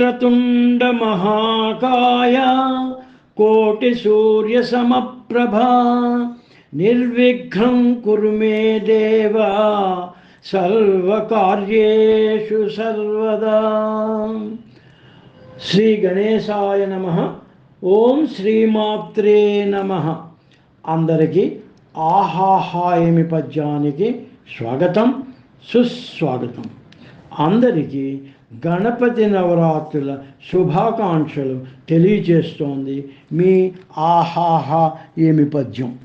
వక్రతుండ మహాకాయ కోటి సూర్య సమప్రభా. నిర్విఘ్నం కురు మే దేవ సర్వకార్యేషు సర్వదా. శ్రీ గణేశాయ నమ ఓం శ్రీమాత్రే నమ. అందరికీ ఆహాహాయమి పద్యానికి స్వాగతం సుస్వాగతం. అందరికీ గణపతి నవరాత్రుల శుభాకాంక్షలు తెలియచేస్తోంది మీ ఆహాహా ఏమి పద్యం.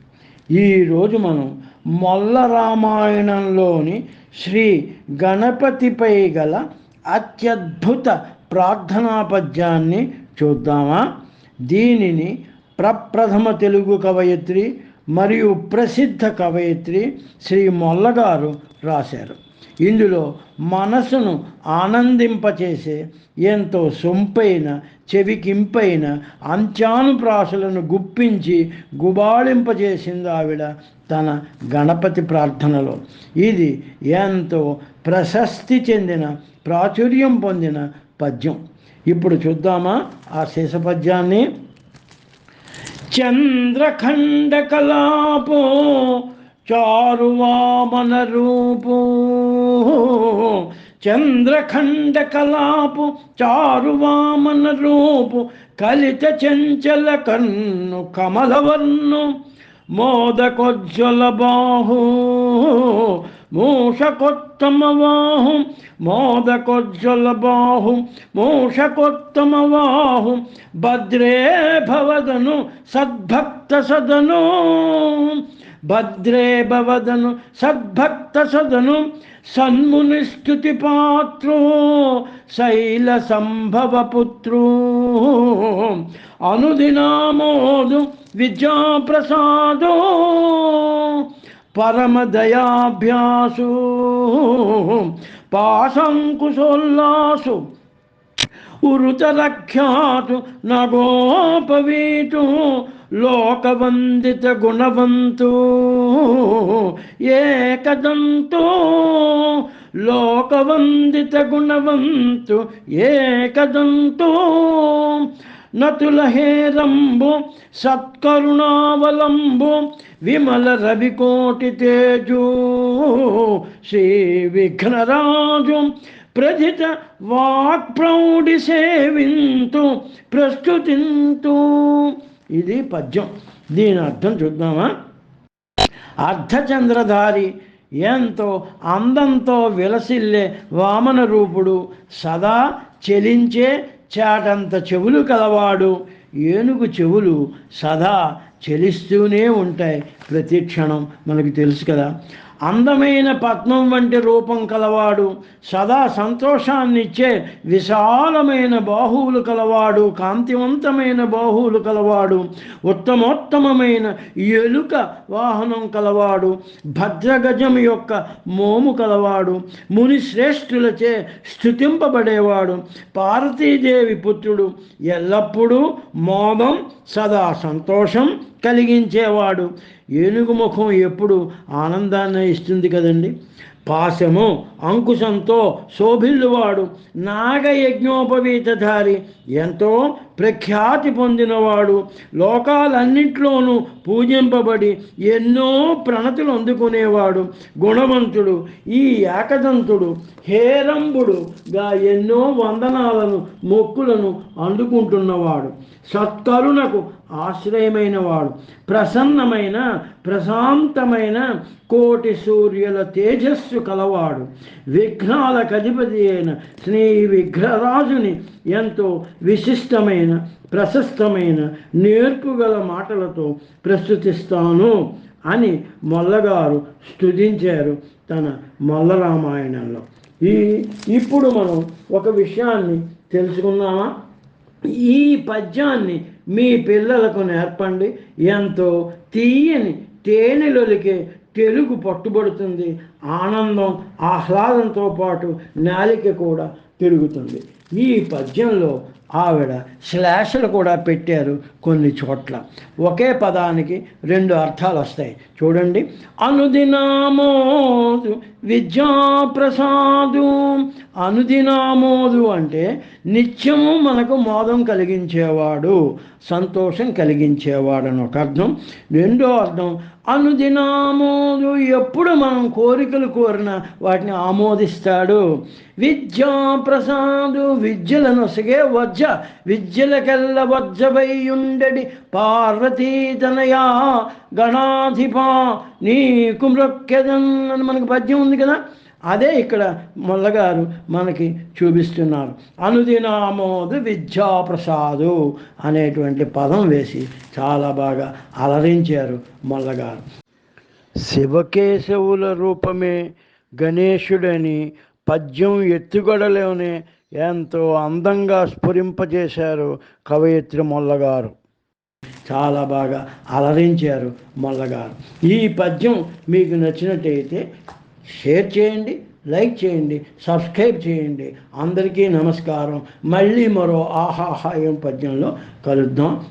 ఈరోజు మనం మొల్ల రామాయణంలోని శ్రీ గణపతిపై గల అత్యద్భుత ప్రార్థనా పద్యాన్ని చూద్దామా? దీనిని ప్రప్రథమ తెలుగు కవయిత్రి మరియు ప్రసిద్ధ కవయిత్రి శ్రీ మొల్లగారు రాశారు. ఇందులో మనసును ఆనందింపచేసే ఎంతో సొంపైన చెవికింపైన అంచానుప్రాసులను గుప్పించి గుబాళింపజేసింది ఆవిడ తన గణపతి ప్రార్థనలో. ఇది ఎంతో ప్రశస్తి చెందిన ప్రాచుర్యం పొందిన పద్యం. ఇప్పుడు చూద్దామా ఆ శేష పద్యాన్ని. చంద్రఖండ కలాపో చారువామన రూపు చంద్రఖండ కలాపు చారువామన రూపు కలిత చెంచల కన్ను కమలవర్ణు మోదకొజ్వల బాహు మూషకొత్తమ వాహు మోదకోజ్వల బాహు మూషకొత్తమ వాహు భద్రే భవదను సద్భక్త సదను. భద్రే భవదను సద్భక్త సదను సన్మునిస్తుతి పాత్రో శైల సంభవ పుత్రో అనుదినామోదు విద్యాప్రసాదో పరమదయాభ్యాసు. పాశంకుశోల్లాసు ఉరుతరఖ్యాతు నగోపవీతు లోకవందిత గుణవంతు ఏకదంతో. లోకవందిత గుణవంతు ఏకదంతో. నతుల హేరంబు సత్కరుణావలంబు విమల రవికోటి తేజు శ్రీ విఘ్నరాజు. ప్రథిత వాక్ప్రౌఢి సేవింతు ప్రస్తుతింతు. ఇది పద్యం. దీని అర్థం చూద్దామా? అర్ధచంద్రధారి ఎంతో అందంతో విలసిల్లే వామన రూపుడు సదా చెలించే చాటంత చెవులు కలవాడు. ఏనుగు చెవులు సదా చెలిస్తూనే ఉంటాయి ప్రతి క్షణం. మనకు తెలుసు కదా. అందమైన పద్మం వంటి రూపం కలవాడు సదా సంతోషాన్నిచ్చే విశాలమైన బాహువులు కలవాడు కాంతివంతమైన బాహువులు కలవాడు ఉత్తమోత్తమమైన ఎలుక వాహనం కలవాడు భద్రగజం యొక్క మోము కలవాడు ముని శ్రేష్ఠులచే స్థుతింపబడేవాడు పార్వతీదేవి పుత్రుడు ఎల్లప్పుడూ మోదం సదా సంతోషం కలిగించేవాడు. ఏనుగు ముఖం ఎప్పుడు ఆనందాన్ని ఇస్తుంది కదండి. పాశము అంకుశంతో శోభిల్లువాడు నాగయజ్ఞోపవీతధారి ఎంతో ప్రఖ్యాతి పొందినవాడు. లోకాలన్నింటిలోనూ పూజింపబడి ఎన్నో ప్రణతులు అందుకునేవాడు. గుణవంతుడు ఈ ఏకదంతుడు హేరంబుడుగా ఎన్నో వందనాలను మొక్కులను అందుకుంటున్నవాడు. సత్కరుణకు ఆశ్రయమైన వాడు ప్రసన్నమైన ప్రశాంతమైన కోటి సూర్యుల తేజస్సు కలవాడు. విఘ్నాల అధిపతి అయిన శ్రీ విఘ్నరాజుని ఎంతో విశిష్టమైన ప్రశస్తమైన నేర్పుగల మాటలతో ప్రస్తుతిస్తాను అని మొల్లగారు స్తుతించారు తన మొల్ల రామాయణంలో ఈ ఇప్పుడు మనం ఒక విషయాన్ని తెలుసుకుందామా? ఈ పద్యాన్ని మీ పిల్లలకు నేర్పండి. ఎంతో తీయని తేనెలొలికే తెలుగు పట్టుబడుతుంది. ఆనందం ఆహ్లాదంతో పాటు నాలిక కూడా పెరుగుతుంది ఈ పద్యంలో ఆవిడ శ్లాషలు కూడా పెట్టారు కొన్ని చోట్ల. ఒకే పదానికి రెండు అర్థాలు వస్తాయి. చూడండి. అనుదినామోదు విద్యాప్రసాదు. అనుదినామోదు అంటే నిత్యము మనకు మోదం కలిగించేవాడు సంతోషం కలిగించేవాడు అని ఒక అర్థం. రెండో అర్థం అనుదినామోదు ఎప్పుడు మనం కోరికలు కోరిన వాటిని ఆమోదిస్తాడు. విద్యాప్రసాదు ప్రసాదు వజ్జ విద్యలకెల్ల వజ్జవై ఉండడి పార్వతీతనయా గణాధిపా నీకు మృక్యదన్ అని మనకు పద్యం ఉంది కదా? అదే ఇక్కడ మొల్లగారు మనకి చూపిస్తున్నారు. అనుదినామోదు విద్యాప్రసాదు అనేటువంటి పదం వేసి చాలా బాగా అలరించారు మొల్లగారు. శివకేశవుల రూపమే గణేశుడని పద్యం ఎత్తుగడలోనే ఎంతో అందంగా స్ఫురింపజేశారు కవయిత్రి మొల్లగారు. చాలా బాగా అలరించారు మొల్లగారు. ఈ పద్యం మీకు నచ్చినట్టయితే షేర్ చేయండి లైక్ చేయండి సబ్స్క్రైబ్ చేయండి. అందరికీ నమస్కారం. మళ్ళీ మరో ఆహాహాయం పద్యంలో కలుద్దాం.